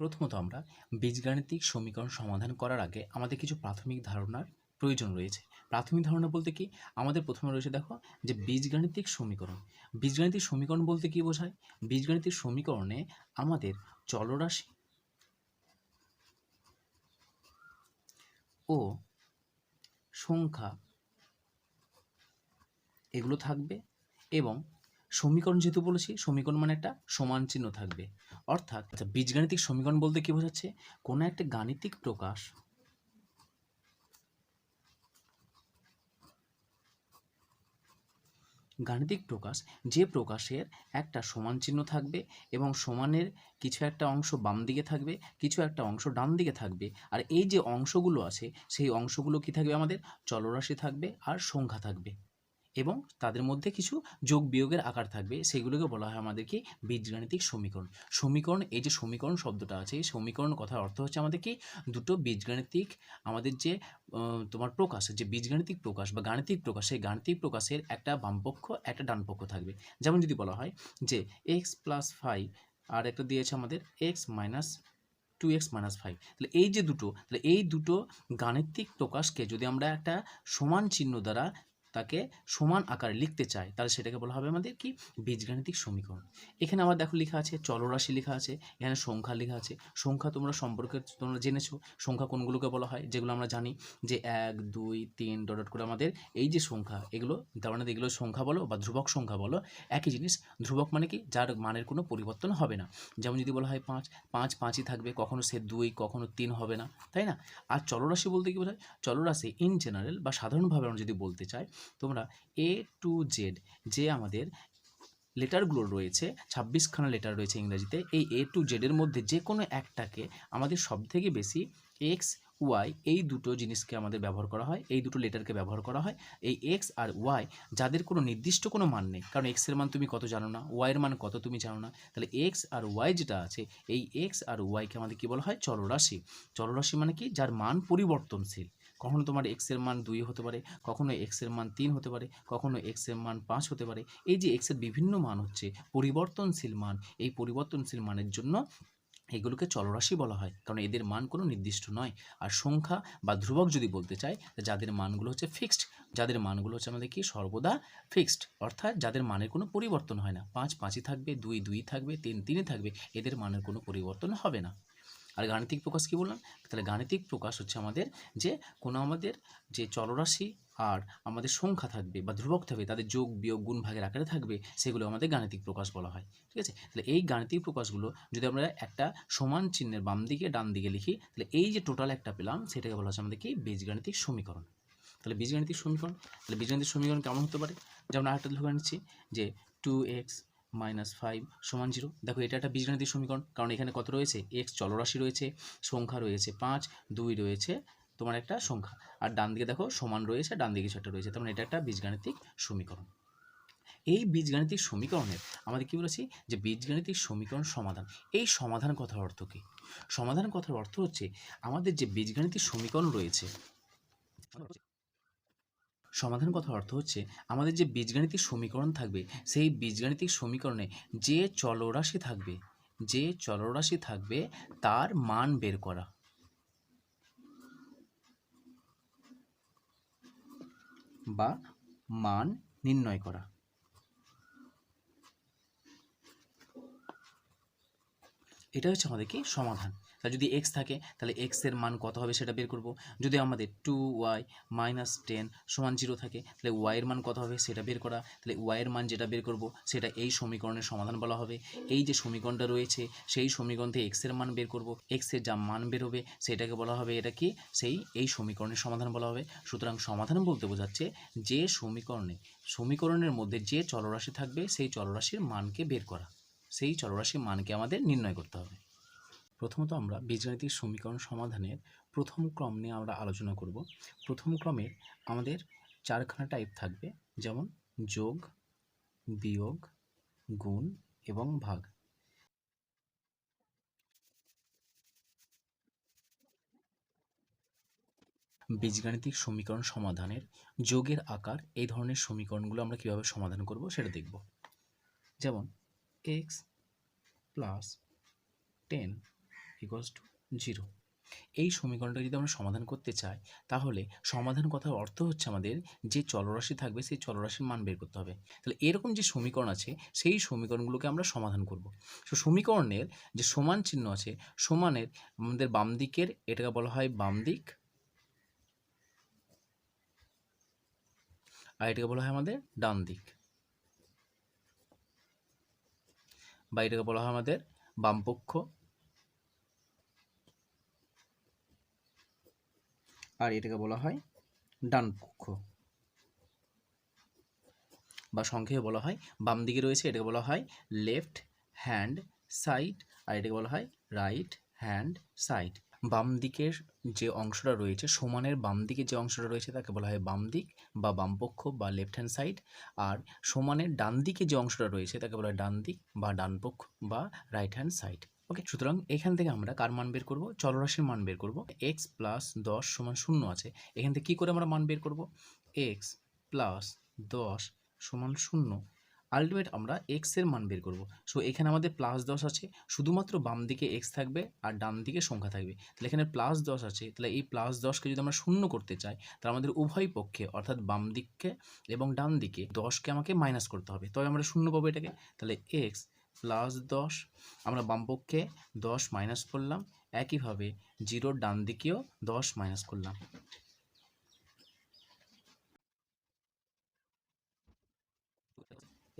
প্রথমত আমরা বীজগাণিতিক সমীকরণ সমাধান করার আগে আমাদের কিছু প্রাথমিক ধারণার প্রয়োজন রয়েছে। প্রাথমিক ধারণা বলতে কি? আমাদের প্রথমে রয়েছে দেখো যে বীজগাণিতিক সমীকরণ। বীজগাণিতিক সমীকরণ বলতে কি বোঝায়? বীজগাণিতিক সমীকরণে আমাদের চলরাশি ও সংখ্যা এগুলো থাকবে এবং সমীকরণ যেহেতু বলেছি সমীকরণ মানে একটা সমান চিহ্ন থাকবে। অর্থাৎ আচ্ছা, বীজগাণিতিক সমীকরণ বলতে কি বোঝাচ্ছে? কোনো একটা গাণিতিক প্রকাশ গাণিতিক প্রকাশ যে প্রকাশের একটা সমান চিহ্ন থাকবে এবং সমানের কিছু একটা অংশ বাম দিকে থাকবে কিছু একটা অংশ ডান দিকে থাকবে। আর এই যে অংশগুলো আছে সেই অংশগুলো কি থাকবে আমাদের? চলরাশি থাকবে আর সংখ্যা থাকবে। এবং তাদের মধ্যে কিছু যোগ বিয়োগের আকার থাকবে। সেগুলোকে বলা হয় আমাদেরকে বীজগাণিতিক সমীকরণ। সমীকরণ, এই যে সমীকরণ শব্দটা আছে, এই সমীকরণ কথার অর্থ হচ্ছে আমাদের কি? দুটো বীজগাণিতিক আমাদের যে তোমার প্রকাশ, যে বীজগাণিতিক প্রকাশ বা গাণিতিক প্রকাশ, সেই গাণিতিক প্রকাশের একটা বামপক্ষ, একটা ডানপক্ষ থাকবে। যেমন যদি বলা হয় যে এক্স প্লাস ফাইভ আর একটা দিয়েছে আমাদের x minus two x minus five তাহলে এই যে দুটো, তাহলে এই দুটো গাণিতিক প্রকাশকে যদি আমরা একটা সমান চিহ্ন দ্বারা তাকে সমান আকারে লিখতে চাই তাহলে সেটাকে বলা হবে আমাদের কি? বীজগাণিতিক সমীকরণ। এখানে আবার দেখো লেখা আছে, চলরাশি লেখা আছে, এখানে সংখ্যা লেখা আছে। সংখ্যা তোমরা সম্পর্কে তোমরা জেনেছো, সংখ্যা কোনগুলোকে বলা হয়? যেগুলো আমরা জানি যে এক, দুই, তিন, ডট করে আমাদের এই যে সংখ্যা, এগুলো, তার মানে এগুলো সংখ্যা বলো বা ধ্রুবক সংখ্যা বলো, একই জিনিস, ধ্রুবক মানে কি? যার মানের কোনো পরিবর্তন হবে না। যেমন যদি বলা হয় পাঁচ পাঁচ পাঁচই থাকবে, কখনো সে দুই, কখনো তিন হবে না, তাই না? আর চলরাশি বলতে কি বোঝায়? চলরাশি ইন জেনারেল বা সাধারণভাবে আমরা যদি বলতে চাই তোমরা এ টু জেড যে আমাদের লেটারগুলো রয়েছে, ছাব্বিশখানা লেটার রয়েছে ইংরেজিতে, এই এ টু জেডের মধ্যে যে কোনো একটাকে আমাদের সবথেকে বেশি এক্স ওয়াই এই দুটো জিনিসকে আমাদের ব্যবহার করা হয়, এই দুটো লেটারকে ব্যবহার করা হয়, এই এক্স আর ওয়াই যাদের কোনো নির্দিষ্ট কোনো মান নেই। কারণ এক্সের মান তুমি কত জানো না ওয়াইয়ের মান কত তুমি জানো না, তাহলে এক্স আর ওয়াই যেটা আছে, এই এক্স আর ওয়াইকে আমাদের কী বলা হয়? চলরাশি। চলরাশি মানে কি? যার মান পরিবর্তনশীল। কখনো তোমার এক্সের মান দুই হতে পারে, কখনো এক্সের মান তিন হতে পারে, কখনো এক্সের মান পাঁচ হতে পারে। এই যে এক্সের বিভিন্ন মান হচ্ছে, পরিবর্তনশীল মান, এই পরিবর্তনশীল মানের জন্য এগুলোকে চলরাশি বলা হয়, কারণ এদের মান কোনো নির্দিষ্ট নয়। আর সংখ্যা বা ধ্রুবক যদি বলতে চাই যাদের মানগুলো হচ্ছে ফিক্সড যাদের মানগুলো হচ্ছে আমাদের কি? সর্বদা ফিক্সড অর্থাৎ যাদের মানের কোনো পরিবর্তন হয় না। পাঁচ পাঁচই থাকবে, দুই দুই থাকবে, তিন তিনই থাকবে, এদের মানের কোনো পরিবর্তন হবে না। আর গাণিতিক প্রকাশ কি বললাম? তাহলে গাণিতিক প্রকাশ হচ্ছে আমাদের যে কোনো আমাদের যে চলরাশি আর আমাদের সংখ্যা থাকবে বা ধ্রুবক থাকবে, তাদের যোগ, বিয়োগ, গুণ ভাগের আকারে থাকবে, সেগুলো আমাদের গাণিতিক প্রকাশ বলা হয়। ঠিক আছে? তাহলে এই গাণিতিক প্রকাশগুলো যদি আমরা একটা সমান চিহ্নের বাম দিকে, ডান দিকে লিখি, তাহলে এই যে টোটাল একটা পেলাম, সেটাকে বলা হচ্ছে আমাদের কি? বীজগাণিতিক সমীকরণ। তাহলে বীজগাণিতিক সমীকরণ, তাহলে বীজগাণিতিক সমীকরণ কেমন হতে পারে? যেমন আরেকটা ধরে নিচ্ছি যে টু এক্স মাইনাস ফাইভ সমান জিরো দেখো এটা একটা বীজগাণিতিক সমীকরণ, কারণ এখানে কত রয়েছে? এক্স চলরাশি রয়েছে, সংখ্যা রয়েছে পাঁচ, দুই রয়েছে তোমার একটা সংখ্যা। আর ডান দিকে দেখো সমান রয়েছে, ডান দিকে কিছু একটা রয়েছে, তার মানে এটা একটা বীজগাণিতিক সমীকরণ। এই বীজগাণিতিক সমীকরণের আমাদের কি বলেছি? যে বীজগাণিতিক সমীকরণ সমাধান। এই সমাধান কথার অর্থ কী? সমাধান কথার অর্থ হচ্ছে, আমাদের যে বীজগাণিতিক সমীকরণ রয়েছে সমাধান কথার অর্থ হচ্ছে আমাদের যে বীজগাণিতিক সমীকরণ থাকবে, সেই বীজগাণিতিক সমীকরণে যে চলরাশি থাকবে, যে চলরাশি থাকবে তার মান বের করা। বা মান নির্ণয় করা। এটা হচ্ছে আমাদের কি সমাধান। তাহলে যদি এক্স থাকে, তাহলে এক্সের মান কত হবে সেটা বের করব। যদি আমাদের টু ওয়াই মাইনাস টেন সমান জিরো থাকে, তাহলে ওয়াই এর মান কত হবে সেটা বের করা। তাহলে ওয়াই এর মান যেটা বের করব, সেটা এই সমীকরণের সমাধান বলা হবে। এই যে সমীকরণটা রয়েছে, সেই সমীকরণ থেকে এক্সের মান বের করব। এক্সের যা মান বের হবে, সেটাকে বলা হবে এটা কি? সেই, এই সমীকরণের সমাধান বলা হবে। সুতরাং সমাধান বলতে বোঝাচ্ছে যে সমীকরণে, সমীকরণের মধ্যে যে চলরাশি থাকবে, সেই চলরাশির মানকে বের করা। সেই চলরাশির মানকে আমাদের নির্ণয় করতে হবে। প্রথমত আমরা বীজগাণিতিক সমীকরণ সমাধানের প্রথম ক্রম নিয়ে আমরা আলোচনা করব। প্রথম ক্রমের আমাদের চারখানা টাইপ থাকবে, যেমন যোগ, বিয়োগ, গুণ এবং ভাগ। বীজগাণিতিক সমীকরণ সমাধানের যোগের আকার এই ধরনের সমীকরণগুলো আমরা কীভাবে সমাধান করব সেটা দেখব। যেমন x plus ten equals to zero এই সমীকরণটা যদি আমরা সমাধান করতে চাই, তাহলে সমাধান কথার অর্থ হচ্ছে আমাদের যে চলরাশি থাকবে, সেই চলরাশির মান বের করতে হবে। তাহলে এরকম যে সমীকরণ আছে, সেই সমীকরণগুলোকে আমরা সমাধান করব। তো সমীকরণের যে সমান চিহ্ন আছে, সমানের আমাদের বাম দিকের, এটাকে বলা হয় বাম দিক, আর এটাকে বলা হয় আমাদের ডান দিক। বা এটাকে বলা হয় আমাদের বামপক্ষ। আর এটাকে বলা হয় ডানপক্ষ। বা সংক্ষেপে বলা হয় বাম দিকে রয়েছে, এটাকে বলা হয় লেফট হ্যান্ড সাইড, আর এটাকে বলা হয় রাইট হ্যান্ড সাইড। বাম দিকের যে অংশটা রয়েছে, সমানের বাম দিকে যে অংশটা রয়েছে, তাকে বলা হয় বাম দিক বা বামপক্ষ বা লেফট হ্যান্ড সাইড আর সমানের ডান দিকে যে অংশটা রয়েছে, তাকে বলা হয় ডান দিক বা ডানপক্ষ বা রাইট হ্যান্ড সাইড ওকে সুতরাং এখান থেকে আমরা কার মান বের করব? চলরাশির মান বের করব। এক্স প্লাস দশ সমান শূন্য আছে। এখান থেকে কী করে আমরা মান বের করব? এক্স প্লাস দশ সমান শূন্য। আলটিমেট আমরা এক্সের মান বের করব। সো এখানে আমাদের প্লাস দশ আছে, শুধুমাত্র বাম দিকে এক্স থাকবে আর ডান দিকে সংখ্যা থাকবে। তাহলে এখানে প্লাস দশ আছে, তাহলে এই প্লাস দশকে যদি আমরা শূন্য করতে চাই, তাহলে আমাদের উভয় পক্ষে, অর্থাৎ বাম দিককে এবং ডান দিকে, দশকে আমাকে মাইনাস করতে হবে। তবে আমরা শূন্য পাবো এটাকে। তাহলে এক্স প্লাস দশ, আমরা বাম পক্ষে দশ মাইনাস করলাম। একইভাবে জিরোর ডান দিকেও দশ মাইনাস করলাম।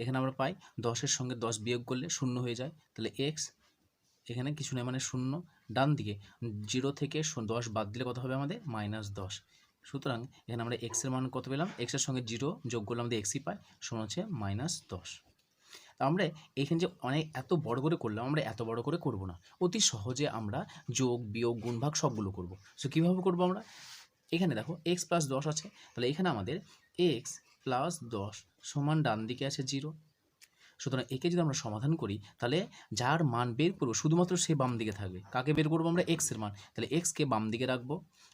এখানে আমরা পাই দশের সঙ্গে দশ বিয়োগ করলে শূন্য হয়ে যায়। তাহলে এক্স এখানে কিছু নেই মানে শূন্য। ডান দিকে জিরো থেকে দশ বাদ দিলে কত হবে আমাদের? মাইনাস দশ। সুতরাং এখানে আমরা এক্সের মান কত পেলাম? এক্সের সঙ্গে জিরো যোগ করলে আমাদের এক্সই পাই সমান হচ্ছে মাইনাস দশ। আমরা এখানে যে অনেক এত বড় করে করলাম, আমরা এত বড় করে করব না। অতি সহজে আমরা যোগ, বিয়োগ গুণ ভাগ সবগুলো করব। সো কীভাবে করব আমরা? এখানে দেখো এক্স প্লাস দশ আছে। তাহলে এখানে আমাদের এক্স প্লাস দশ সমান ডান দিকে আছে জিরো সুতরাং একে যদি আমরা সমাধান করি, তাহলে যার মান বের করব, শুধুমাত্র সে বাম দিকে থাকবে। কাকে বের করব আমরা? এক্সের মান। তাহলে এক্সকে বাম দিকে রাখব,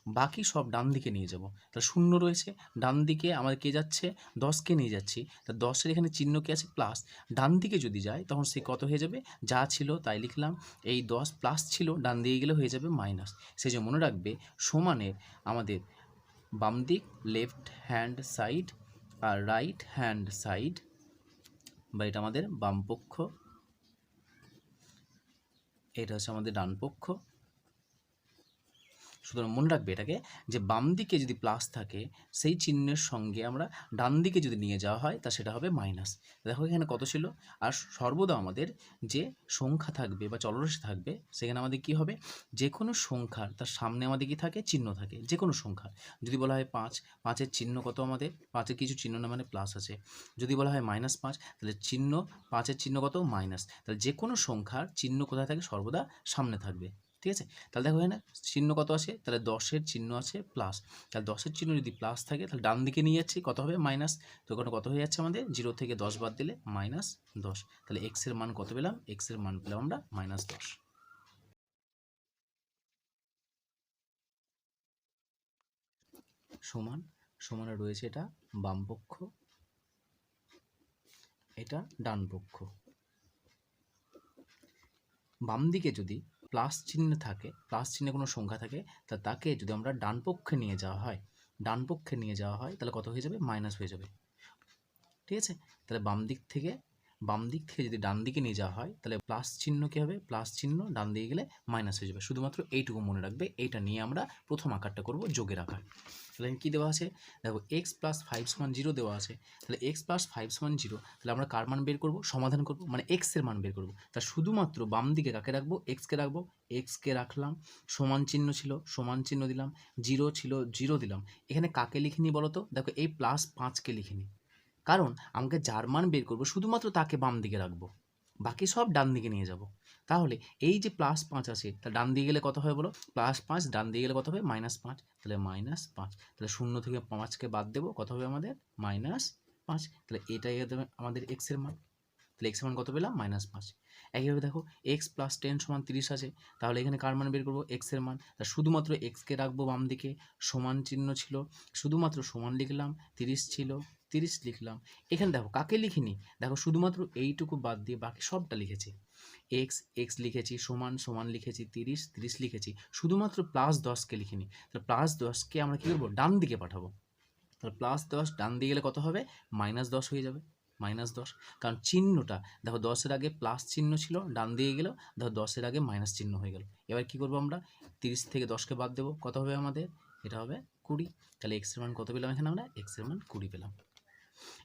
বাকি সব ডান দিকে নিয়ে যাব। তাহলে শূন্য রয়েছে ডান দিকে আমাদের কে যাচ্ছে? দশকে নিয়ে যাচ্ছি। তা দশের এখানে চিহ্ন কি আছে? প্লাস ডান দিকে যদি যায়, তখন সে কত হয়ে যাবে? যা ছিল তাই লিখলাম। এই দশ প্লাস ছিল ডান দিকে গেলে হয়ে যাবে মাইনাস সে যে মনে রাখবে, সমানের আমাদের বাম দিক লেফট হ্যান্ড সাইড আর রাইট হ্যান্ড সাইড বা এটা আমাদের বাম পক্ষ এটা হচ্ছে আমাদের ডান পক্ষ সুতরাং মনে রাখবে এটাকে যে বাম দিকে যদি প্লাস থাকে, সেই চিহ্নের সঙ্গে আমরা ডান দিকে যদি নিয়ে যাওয়া হয়, তা সেটা হবে মাইনাস দেখো এখানে কত ছিল? আর সর্বদা আমাদের যে সংখ্যা থাকবে বা চলরাশি থাকবে, সেখানে আমাদের কি হবে? যে কোনো সংখ্যার, তার সামনে আমাদের কি থাকে? চিহ্ন থাকে যে কোনো সংখ্যা যদি বলা হয় পাঁচ, পাঁচের চিহ্ন কত আমাদের? পাঁচের কিছু চিহ্ন না মানে প্লাস আছে। যদি বলা হয় মাইনাস পাঁচ, তাহলে চিহ্ন, পাঁচের চিহ্ন কত? মাইনাস তাহলে যে কোনো সংখ্যার চিহ্ন কোথায় থাকে? সর্বদা সামনে থাকবে। ঠিক আছে? তাহলে দেখো এখানে চিহ্ন কত আছে? তাহলে দশের চিহ্ন আছে প্লাস তাহলে দশের চিহ্ন যদি প্লাস থাকে, তাহলে ডান দিকে নিয়ে যাচ্ছি, কত হবে? মাইনাস তো ওখানে কত হয়ে যাচ্ছে আমাদের? জিরো থেকে দশ বাদ দিলে মাইনাস দশ। তাহলে এক্সের মান কত পেলাম? এক্সের মান পেলাম আমরা মাইনাস দশ। সমান, সমানে রয়েছে এটা বাম পক্ষ, এটা ডান পক্ষ। বাম দিকে যদি প্লাস চিহ্ন থাকে, প্লাস চিহ্নে কোনো সংখ্যা থাকে, তা তাকে যদি আমরা ডান পক্ষে নিয়ে যাওয়া হয়, ডান পক্ষে নিয়ে যাওয়া হয়, তাহলে কত হয়ে যাবে? মাইনাস হয়ে যাবে। ঠিক আছে? তাহলে বাম দিক থেকে বাম দিক থেকে যদি ডান দিকে নিয়ে যাওয়া হয়, তাহলে প্লাস চিহ্ন কী হবে? প্লাস চিহ্ন ডান দিকে গেলে মাইনাস হয়ে যাবে। শুধুমাত্র এইটুকু মনে রাখবে। এইটা নিয়ে আমরা প্রথম আকারটা করব যোগের আকার। তাহলে কী দেওয়া আছে? দেখো এক্স প্লাস ফাইভ সমান জিরো দেওয়া আছে। তাহলে এক্স প্লাস ফাইভ সমান জিরো তাহলে আমরা কার মান বের করব? সমাধান করব। মানে এক্সের মান বের করব। তা শুধুমাত্র বাম দিকে কাকে রাখব? এক্সকে রাখব। এক্সকে রাখলাম। সমান চিহ্ন ছিল, সমান চিহ্ন দিলাম। জিরো ছিল জিরো দিলাম। এখানে কাকে লিখিনি বলো তো? দেখো, এই প্লাস পাঁচকে লিখিনি। কারণ আমাকে যার মান বের করব শুধুমাত্র তাকে বাম দিকে রাখব। বাকি সব ডান দিকে নিয়ে যাব। তাহলে এই যে প্লাস পাঁচ আছে, তা ডান দিকে গেলে কত হবে বলো? প্লাস পাঁচ, ডান দিকে গেলে কত হবে? মাইনাস পাঁচ। তাহলে মাইনাস পাঁচ। তাহলে শূন্য থেকে পাঁচকে বাদ দেবো, কত হবে আমাদের? মাইনাস পাঁচ। তাহলে এটাই আমাদের এক্সের মান। তাহলে এক্সের মান কত পেলাম? মাইনাস পাঁচ। একইভাবে দেখো এক্স প্লাস টেন সমান তিরিশ আছে। তাহলে এখানে কার মান বের করব? এক্সের মান। তা শুধুমাত্র এক্সকে রাখব বাম দিকে। সমান চিহ্ন ছিল। শুধুমাত্র সমান লিখলাম, তিরিশ ছিল। তিরিশ লিখলাম। এখানে দেখো, কাকে লিখিনি? দেখো, শুধুমাত্র এইটুকু বাদ দিয়ে বাকি সবটা লিখেছি। এক্স এক্স লিখেছি, সমান সমান লিখেছি, তিরিশ তিরিশ লিখেছি। শুধুমাত্র প্লাস দশকে লিখিনি। তাহলে প্লাস দশকে আমরা কী করব? ডান দিকে পাঠাবো। তাহলে প্লাস দশ, ডান দিকে গেলে কত হবে? মাইনাস দশ হয়ে যাবে। মাইনাস দশ। কারণ চিহ্নটা, দেখো, দশের আগে প্লাস চিহ্ন ছিল, ডান দিকে গেলেও দেখো, দশের আগে মাইনাস চিহ্ন হয়ে গেল। এবার কী করব আমরা? তিরিশ থেকে দশকে বাদ দেবো। কত হবে আমাদের? এটা হবে কুড়ি। তাহলে এক্সের মান কত পেলাম এখানে আমরা? এক্সের মান কুড়ি পেলাম।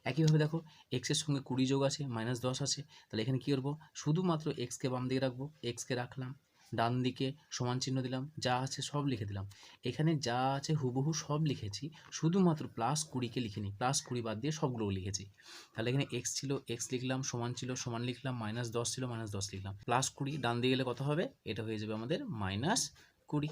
একইভাবে দেখো এক্সের সঙ্গে কুড়ি যোগ আছে মাইনাস দশ আছে, তাহলে এখানে কী করব? শুধুমাত্র এক্সকে বাম দিকে রাখব এক্সকে রাখলাম, ডান দিকে সমান চিহ্ন দিলাম, যা আছে সব লিখে দিলাম। এখানে যা আছে হুবহু সব লিখেছি, শুধুমাত্র প্লাস কুড়িকে লিখিনি প্লাস কুড়ি বাদ দিয়ে সবগুলো লিখেছি। তাহলে এখানে এক্স ছিল এক্স লিখলাম, সমান ছিল, সমান লিখলাম মাইনাস দশ ছিল মাইনাস দশ লিখলাম। প্লাস কুড়ি, ডান দিয়ে গেলে কত হবে? এটা হয়ে যাবে আমাদের মাইনাস কুড়ি।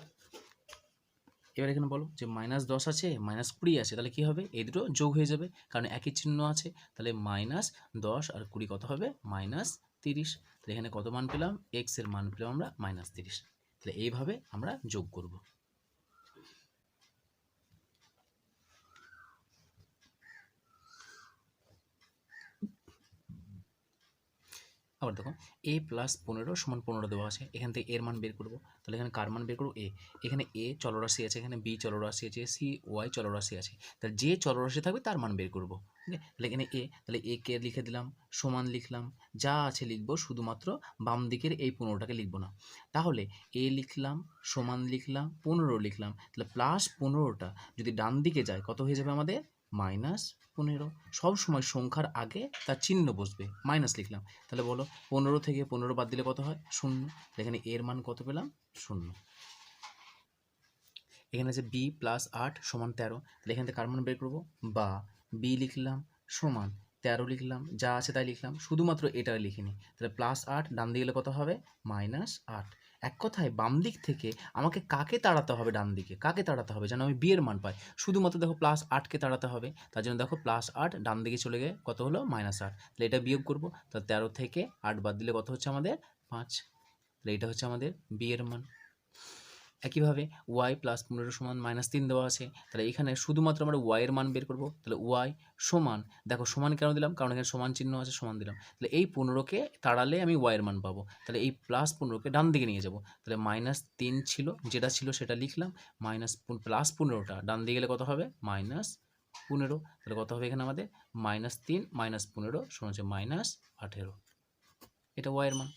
এবার এখানে বলো যে মাইনাস দশ আছে মাইনাস কুড়ি আছে, তাহলে কি হবে? এই দুটো যোগ হয়ে যাবে, কারণ একই চিহ্ন আছে, তাহলে মাইনাস দশ আর কুড়ি কত হবে? মাইনাস তিরিশ। তাহলে এখানে কত মান পেলাম? এক্সের মান পেলাম আমরা মাইনাস তিরিশ। তাহলে এইভাবে আমরা যোগ করব। আবার দেখো এ প্লাস পনেরো সমান পনেরো দেওয়া আছে, এখান থেকে এর মান বের করব। তাহলে এখানে কার মান বের করব? এ এখানে এ চলরাশি আছে, এখানে বি চলরাশি আছে সি ওয়াই চলরাশি আছে। তাহলে যে চলরাশি থাকবে তার মান বের করব। ঠিক আছে? তাহলে এখানে এ তাহলে এ কে লিখে দিলাম, সমান লিখলাম, যা আছে লিখব শুধুমাত্র বাম দিকের এই পনেরোটাকে লিখব না। তাহলে এ লিখলাম, সমান লিখলাম, পনেরো লিখলাম, তাহলে প্লাস পনেরোটা যদি ডান দিকে যায়, কত হয়ে যাবে আমাদের? মাইনাস পনেরো। সব সময় সংখ্যার আগে তার চিহ্ন বসবে। মাইনাস লিখলাম। তাহলে বলো, পনেরো থেকে পনেরো বাদ দিলে কত হয়? শূন্য। এখানে এর মান কত পেলাম? শূন্য। এখানে আছে বি প্লাস আট সমান তেরো। তাহলে এখান থেকে কার মান বের করব? বা বি লিখলাম সমান তেরো লিখলাম। যা আছে তাই লিখলাম। শুধুমাত্র এটা লিখিনি। তাহলে প্লাস আট ডান দিকে গেলে কত হবে? মাইনাস আট। এক কথায় বাম দিক থেকে আমাকে কাকে তাড়াতে হবে ডান দিকে? কাকে তাড়াতে হবে যেন আমি বিয়ের মান পাই? শুধুমাত্র দেখো প্লাস আটকে তাড়াতে হবে। তার জন্য দেখো প্লাস আট, ডান দিকে চলে গিয়ে কত হলো? মাইনাস আট। তাহলে এটা বিয়োগ করব। তা তেরো থেকে আট বাদ দিলে কত হচ্ছে আমাদের? পাঁচ। তাহলে এটা হচ্ছে আমাদের বিয়ের মান। একইভাবে ওয়াই প্লাস পনেরো সমান মাইনাস তিন দেওয়া আছে। তাহলে এখানে শুধুমাত্র আমরা ওয়াইয়ের মান বের করব। তাহলে ওয়াই সমান, দেখো সমান কেন দিলাম? কারণ এখানে সমান চিহ্ন আছে, সমান দিলাম। তাহলে এই পনেরোকে তাড়ালে আমি ওয়াইয়ের মান পাবো। তাহলে এই প্লাস পনেরোকে ডান দিকে নিয়ে যাব। তাহলে মাইনাস তিন ছিল, যেটা ছিল সেটা লিখলাম। মাইনাস প্লাস পনেরোটা, ডান দিকে গেলে কত হবে? মাইনাস পনেরো। তাহলে কত হবে এখানে আমাদের? মাইনাস তিন মাইনাস পনেরো সমান হচ্ছে মাইনাস আঠেরো। এটা ওয়াইয়ের মান।